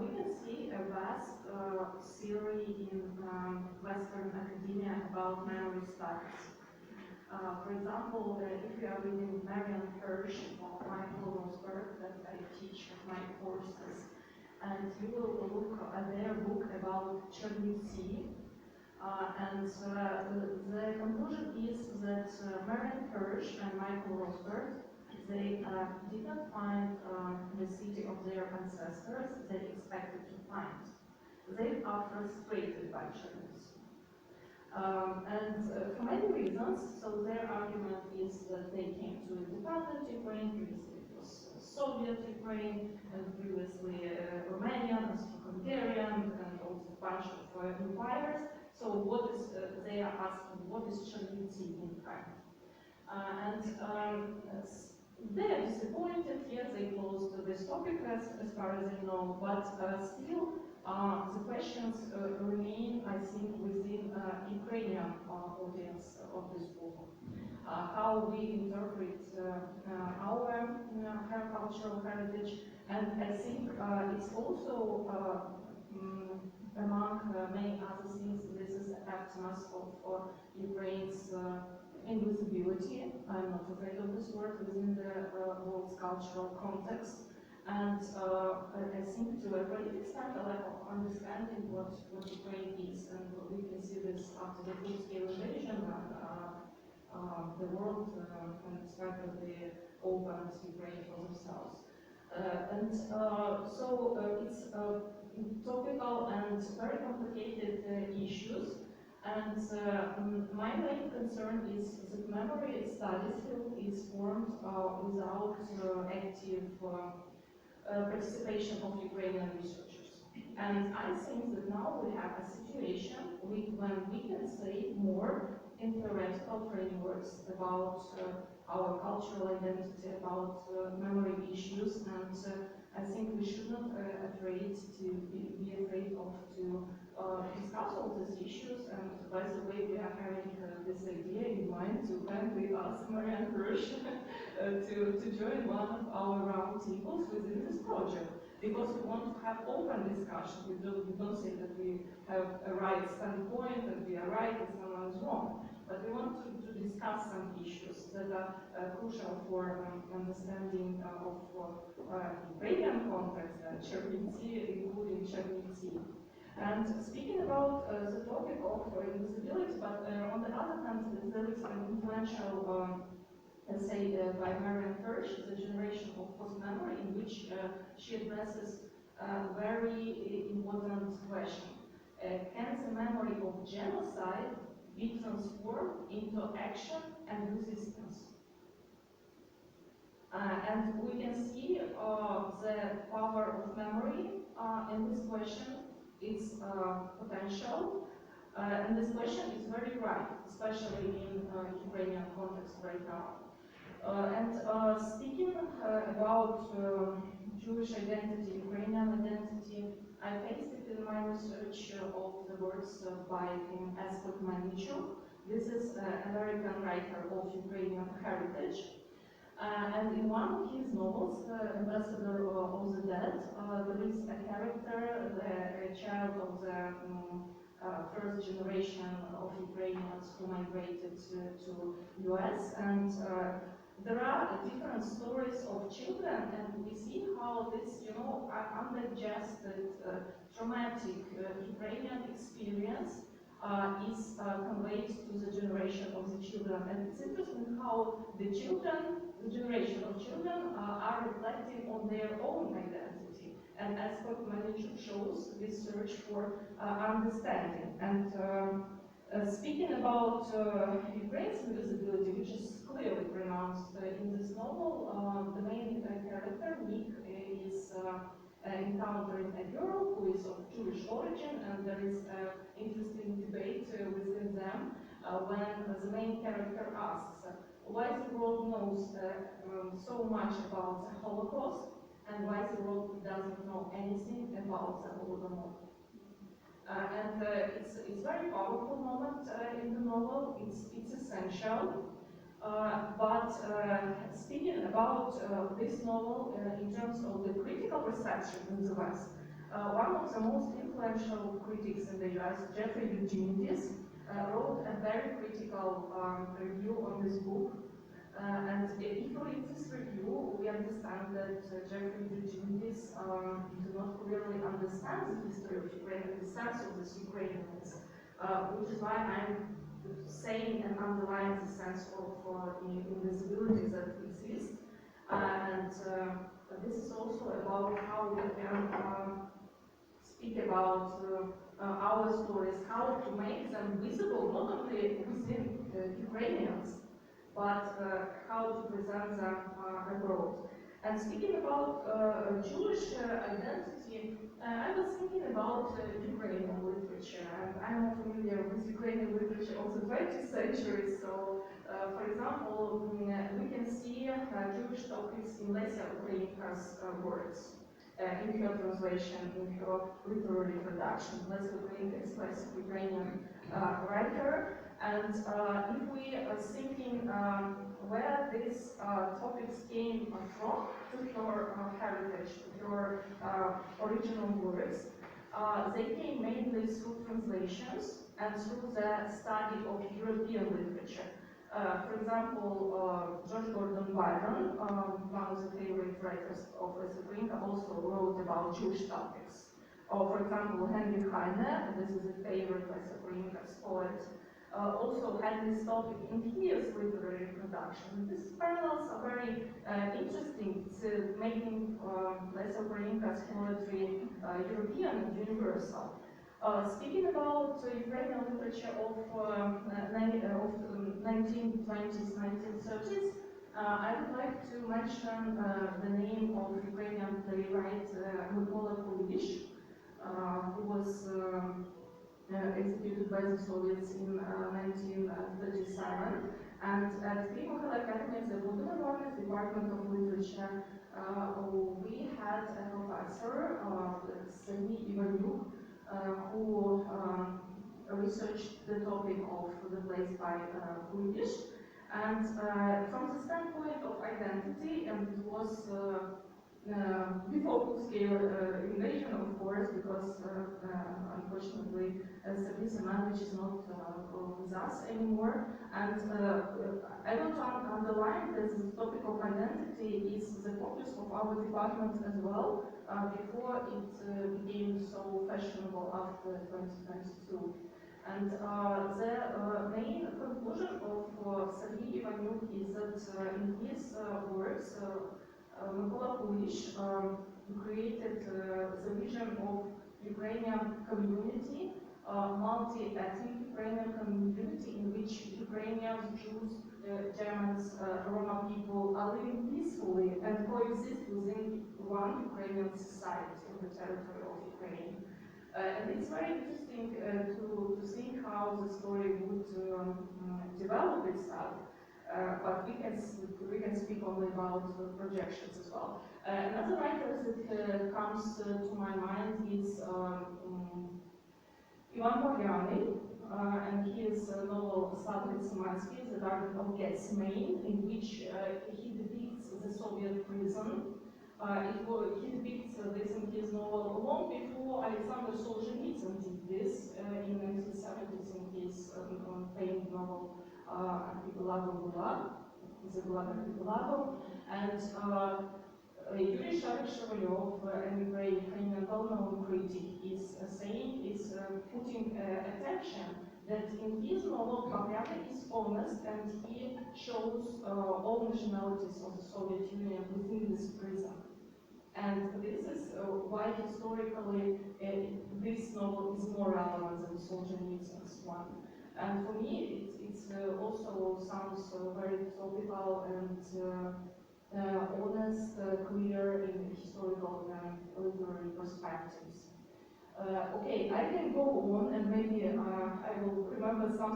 we can see a vast theory in um, Western academia about memory studies. Uh, for example, if you are reading Marian Hirsch or Michael Rosberg that I teach at my courses, and you will look at their book about Chernivtsi, uh, and uh, the conclusion is that uh, Marian Hirsch and Michael Rosberg they uh, did not find uh, the city of their ancestors they expected to find. They are frustrated by Chernivtsi. Um, and uh, for many reasons, so their argument is that they came to independent Ukraine, previously it was Soviet Ukraine, and previously uh, Romanian, Austro-Hungarian, and also a bunch of uh, empires. So what is, uh, they are asking, what is Chernivtsi in fact? Uh, and um, they are disappointed, yes, they closed this topic as, as far as I know, but uh, still uh, the questions uh, remain, I think, within uh, Ukrainian uh, audience of this book. Uh, how we interpret our cultural heritage, and I think it's also um, among many other things, this is a factors of Ukraine's invisibility. I'm not afraid of this word within the uh, world's cultural context. And uh, I think to a great extent, a lack of understanding what, what Ukraine is. And we can see this after the full-scale invasion when uh, uh, the world uh, unexpectedly opened Ukraine for themselves. Uh, and uh, so uh, it's topical and very complicated issues. And uh, my main concern is that memory studies is formed uh, without uh, active uh, participation of Ukrainian researchers. And I think that now we have a situation when we can say more in theoretical frameworks about uh, our cultural identity, about uh, memory issues, and I think we should not uh, afraid to be, be afraid of to uh, discuss all these issues. And by the way, we are having uh, this idea in mind to kindly ask Marian Hirsch uh, to, to join one of our roundtables within this project. Because we want to have open discussion. We don't, we don't say that we have a right standpoint that we are right and someone is wrong. But we want to, to discuss some issues that are uh, crucial for um, understanding uh, of uh, Ukrainian context, uh, Chernivtsi, including Chernivtsi. And speaking about uh, the topic of uh, invisibility, but uh, on the other hand, there is an influential um, essay uh, by Marian Hirsch, The Generation of Post-Memory, in which uh, she addresses a very important question. Uh, can the memory of genocide be transformed into action and resistance? and we can see the power of memory in this question its uh, potential. Uh, and this question is very right, especially in uh, Ukrainian context right now. and speaking about Jewish identity, Ukrainian identity, I pasted in my research of the works by Escott Manichuk. This is an American writer of Ukrainian heritage. Uh, and in one of his novels, uh, Ambassador of the Dead, uh, there is a character, the, a child of the um, first generation of Ukrainians who migrated to, US, and there are different stories of children, and we see how this, you know, undigested, uh, traumatic uh, Ukrainian experience uh, is conveyed to the generation of the children. And it's interesting how the children the generation of children uh, are reflecting on their own identity. And as Scott Manichuk shows, this search for uh, understanding. And um, uh, speaking about uh, Ukraine's invisibility, which is clearly pronounced uh, in this novel, uh, the main character, Nick, is encountering a girl who is of Jewish origin, and there is an interesting debate within them when the main character asks, why the world knows uh, um, so much about the Holocaust and why the world doesn't know anything about the Holodomor. Uh, and uh, it's, it's a very powerful moment uh, in the novel, it's, it's essential. Uh, but uh, speaking about this novel in terms of the critical reception in the West. Uh, one of the most influential critics in the US, Jeffrey Eugenides, uh, wrote a very critical um, review on this book. Uh, and if read this review, we understand that uh, Jeffrey Eugenides um, do not really understand the history of Ukraine and the sense of this Ukrainians, uh, which is why I'm saying and underlying the sense of uh, invisibility that exists. And uh, this is also about how we can um, speak about uh, our stories, how to make them visible, not only within Ukrainians, but how to present them abroad. And speaking about uh, Jewish uh, identity, uh, I was thinking about uh, Ukrainian literature, I'm not familiar with Ukrainian literature of the 20th century, so uh, for example, mm, we can see uh, Jewish topics in Lesia Ukrainka's. Uh, in her translation, in her literary production. Lesia Ukrainka is Ukrainian writer, and uh, if we are thinking um, where these uh, topics came from, to her uh, heritage, to uh, original works, uh, they came mainly through translations and through the study of European literature. Uh, for example, uh, George Gordon Byron, um, one of the favorite writers of Lesotho, also wrote about Jewish topics. Or, for example, Henry Heine, this is a favorite Lesotho poet, uh, also had this topic in his literary production. These parallels are very uh, interesting. Uh, making uh, Lesotho poetry uh, European and universal. Uh, speaking about Ukrainian literature of, um, uh, uh, of um, 1920s, 1930s, uh, I would like to mention the name of Ukrainian playwright uh, Mykola Kulbish, uh, who was um, executed by the Soviets in uh, 1937. And at Klimov Academy of the Budapest Department of Literature, uh, we had a professor, uh, Ivanuk, uh, who um, researched the topic of the place by uh, And uh, from the standpoint of identity, and it was uh, uh, before full-scale uh, invasion, of course, because uh, uh, unfortunately uh, Serbian language is not uh, with us anymore. And uh, I want to underline that the topic of identity is the focus of our department as well, uh, before it uh, became so fashionable after 2022. And uh, the uh, main conclusion of uh, Sergei Ivanuk is that uh, in his uh, works, uh, um, created uh, the vision of Ukrainian community, uh, multi-ethnic Ukrainian community in which Ukrainians, Jews, uh, Germans, uh, Roma people are living peacefully and coexist within one Ukrainian society on the territory of Ukraine. Uh, and it's very interesting uh, to, to think how the story would um, develop itself. Uh, but we can, we can speak only about projections as well. Uh, another writer that uh, comes uh, to my mind is um, mm, Ivan Polyani, uh, and his uh, novel Slavoj Szymanski, The Garden of Gethsemane, in which he depicts the Soviet prison uh, it wa- he depicts this in his novel long before Alexander Solzhenitsyn did this in 1970s in his um, um, famed novel Archipelago Gulag, the Gulag Archipelago, and uh, Yuri Sharik Shevalyov, uh, an Ukrainian well-known critic, is uh, saying, is uh, putting attention that in his novel Papriaka is honest and he shows uh, all nationalities of the Soviet Union within this prison. And this is uh, why historically uh, this novel is more relevant than Solzhenitsyn's one. And for me, it it's, uh, also sounds uh, very topical and uh, uh, honest, uh, clear in historical and literary perspectives. Okay, I can go on and maybe I will remember some